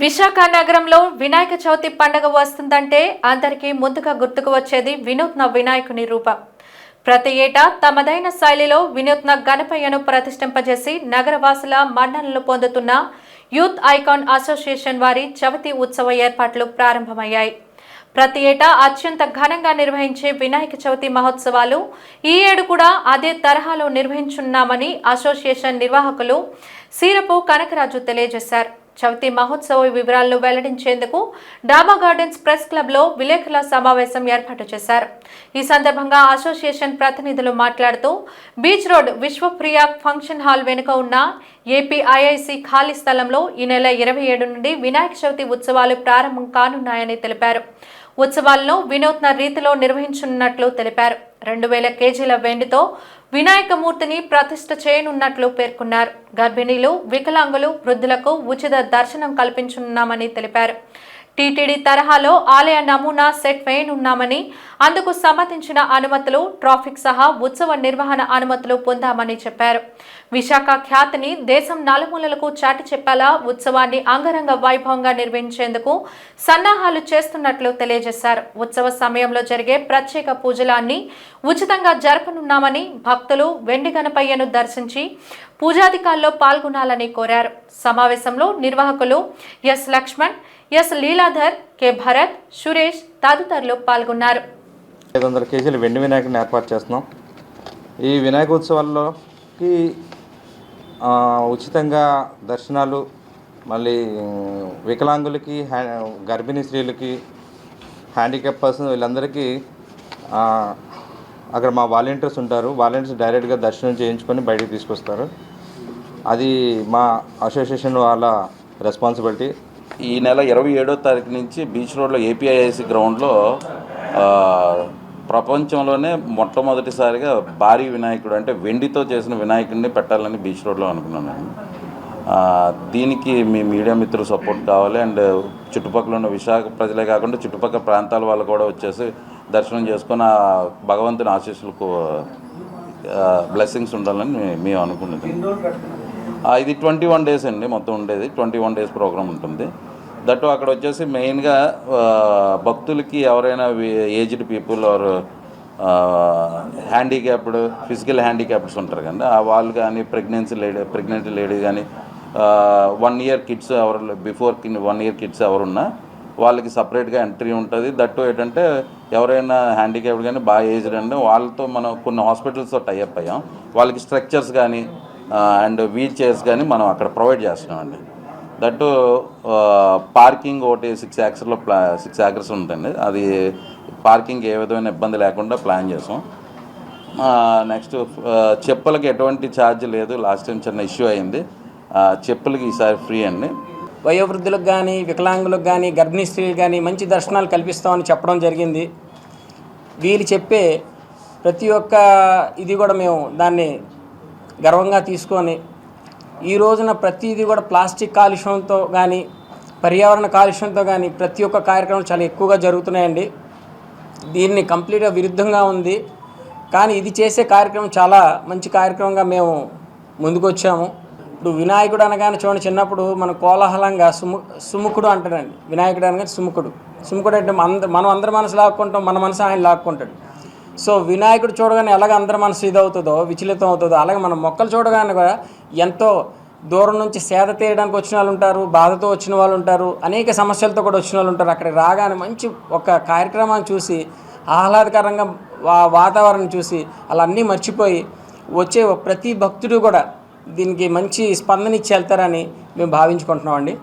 విశాఖ నగరంలో వినాయక చవితి పండగ వస్తుందంటే అందరికీ ముందుగా గుర్తుకు వచ్చేది వినూత్న వినాయకుని రూపం. ప్రతి ఏటా తమదైన శైలిలో వినూత్న గణపయ్యను ప్రతిష్ఠింపజేసి నగరవాసుల మన్ననలు పొందుతున్న యూత్ ఐకాన్ అసోసియేషన్ వారి చవితి ఉత్సవ ఏర్పాట్లు ప్రారంభమయ్యాయి. ప్రతి ఏటా అత్యంత ఘనంగా నిర్వహించే వినాయక చవితి మహోత్సవాలు ఈ ఏడు కూడా అదే తరహాలో నిర్వహించున్నామని అసోసియేషన్ నిర్వాహకులు సీరపు కనకరాజు తెలియజేశారు. చవితి మహోత్సవ వివరాలను వెల్లడించేందుకు డాబా గార్డెన్స్ ప్రెస్ క్లబ్లో విలేకరుల సమావేశం ఏర్పాటు చేశారు. ఈ సందర్భంగా అసోసియేషన్ ప్రతినిధులు మాట్లాడుతూ beach road Vishwapriya function hall వెనుక ఉన్న ఏపీఐఐసి ఖాళీ స్థలంలో ఈ నెల ఇరవై ఏడు నుండి వినాయక చవితి ఉత్సవాలు ప్రారంభం కానున్నాయని తెలిపారు. ఉత్సవాలను వినూత్న రీతిలో నిర్వహించనున్నట్లు తెలిపారు. రెండు వేల కేజీల వెండితో వినాయకమూర్తిని ప్రతిష్ఠ చేయనున్నట్లు పేర్కొన్నారు. గర్భిణీలు వికలాంగులు వృద్ధులకు ఉచిత దర్శనం కల్పించనున్నామని తెలిపారు. టీటీడీ తరహాలో ఆలయ నమూనా సెట్ వేయనున్నామని అందుకు సంబంధించిన అనుమతులు ట్రాఫిక్ సహా ఉత్సవ నిర్వహణ అనుమతులు పొందామని చెప్పారు. విశాఖ ఖ్యాతిని దేశం నలుమూలలకు చాటి చెప్పేలా ఉత్సవాన్ని అంగరంగ వైభవంగా నిర్వహించేందుకు సన్నాహాలు చేస్తున్నట్లు తెలియజేశారు. ఉత్సవ సమయంలో జరిగే ప్రత్యేక పూజలాన్ని ఉచితంగా జరపనున్నామని భక్తులు వెండి గణపయ్యను దర్శించి పూజాధికారుల్లో పాల్గొనాలని కోరారు. సమావేశంలో నిర్వాహకులు S Lakshman S Leeladhar K Bharat Suresh తదితరులు పాల్గొన్నారు. ఐదు వందల కేజీలు వెండి వినాయకుని ఏర్పాటు చేస్తున్నాం. ఈ వినాయక ఉత్సవాల్లోకి ఉచితంగా దర్శనాలు మళ్ళీ వికలాంగులకి గర్భిణీ స్త్రీలకి హ్యాండిక్యాప్ పర్సన్ వీళ్ళందరికీ అక్కడ మా వాలంటీర్స్ ఉంటారు. వాలంటీర్స్ డైరెక్ట్గా దర్శనం చేయించుకొని బయటకు తీసుకొస్తారు. అది మా అసోసియేషన్ వాళ్ళ రెస్పాన్సిబిలిటీ. ఈ నెల ఇరవై ఏడో తారీఖు నుంచి బీచ్ రోడ్లో ఏపీఐఐసి గ్రౌండ్లో ప్రపంచంలోనే మొట్టమొదటిసారిగా భారీ వినాయకుడు అంటే వెండితో చేసిన వినాయకుడిని పెట్టాలని బీచ్ రోడ్లో అనుకున్నాను దీనికి మీ మీడియా మిత్రులు సపోర్ట్ కావాలి. అండ్ చుట్టుపక్కల ఉన్న విశాఖ ప్రజలే కాకుండా చుట్టుపక్కల ప్రాంతాల వాళ్ళు కూడా వచ్చేసి దర్శనం చేసుకుని ఆ భగవంతుని ఆశీస్సులకు బ్లెస్సింగ్స్ ఉండాలని మేము అనుకుంటున్నాం ఇది ట్వంటీ వన్ డేస్ అండి మొత్తం ఉండేది. ట్వంటీ వన్ డేస్ ప్రోగ్రామ్ ఉంటుంది. దట్టు అక్కడ వచ్చేసి మెయిన్గా భక్తులకి ఎవరైనా aged people or handicapped physical handicappeds ఉంటారు కదా ఆ వాళ్ళు కానీ ప్రెగ్నెన్సీ లేడీ ప్రెగ్నెంట్ లేడీ కానీ వన్ ఇయర్ కిడ్స్ ఎవరు బిఫోర్ వన్ ఇయర్ కిడ్స్ ఎవరున్నా వాళ్ళకి సపరేట్గా ఎంట్రీ ఉంటుంది. దట్టు ఏంటంటే ఎవరైనా హ్యాండిక్యాప్డ్ కానీ బాగా ఏజ్డ్ అంటే వాళ్ళతో మనం కొన్ని హాస్పిటల్స్తో టైఅప్ అయ్యాం. వాళ్ళకి స్ట్రక్చర్స్ కానీ అండ్ వీల్ చైర్స్ కానీ మనం అక్కడ ప్రొవైడ్ చేస్తున్నామండి. దట్టు పార్కింగ్ ఒకటి సిక్స్ యాక్సర్లో ప్లా సిక్స్ యాకర్స్ ఉంటుంది అది పార్కింగ్ ఏ విధమైన ఇబ్బంది లేకుండా ప్లాన్ చేసాం. నెక్స్ట్ చెప్పులకి ఎటువంటి ఛార్జ్ లేదు. లాస్ట్ టైం చిన్న ఇష్యూ అయింది. చెప్పులకి ఈసారి ఫ్రీ అండి. వయోవృద్ధులకు కానీ వికలాంగులకు కానీ గర్భిణీ స్త్రీలకు కానీ మంచి దర్శనాలు కల్పిస్తామని చెప్పడం జరిగింది. వీళ్ళు చెప్పే ప్రతి ఒక్క ఇది కూడా మేము దాన్ని గర్వంగా తీసుకొని ఈ రోజున ప్రతిదీ కూడా ప్లాస్టిక్ కాలుష్యంతో కానీ పర్యావరణ కాలుష్యంతో కానీ ప్రతి ఒక్క కార్యక్రమం చాలా ఎక్కువగా జరుగుతున్నాయండి. దీన్ని కంప్లీట్గా విరుద్ధంగా ఉంది. కానీ ఇది చేసే కార్యక్రమం చాలా మంచి కార్యక్రమంగా మేము ముందుకొచ్చాము. ఇప్పుడు వినాయకుడు అనగానే చూడండి చిన్నప్పుడు మన కోలాహలంగా సుము సుముఖుడు అంటాడండి. వినాయకుడు అనగానే సుముఖుడు. సుముఖుడు అంటే అంద మనం అందరి మనసు లాక్కుంటాం మన మనసు ఆయన లాక్కుంటాడు. సో వినాయకుడు చూడగానే ఎలాగ అందరి మనసు ఇది అవుతుందో విచలితం అవుతుందో అలాగే మన మొక్కలు చూడగానే కూడా ఎంతో దూరం నుంచి సేద తీయడానికి వచ్చిన వాళ్ళు ఉంటారు బాధతో వచ్చిన వాళ్ళు ఉంటారు అనేక సమస్యలతో కూడా వచ్చిన వాళ్ళు ఉంటారు. అక్కడికి రాగానే మంచి ఒక కార్యక్రమాన్ని చూసి ఆహ్లాదకరంగా వా వాతావరణం చూసి అలా అన్నీ మర్చిపోయి వచ్చే ప్రతి భక్తుడు కూడా దీనికి మంచి స్పందన ఇచ్చి వెళ్తారని మేము భావించుకుంటున్నామండి.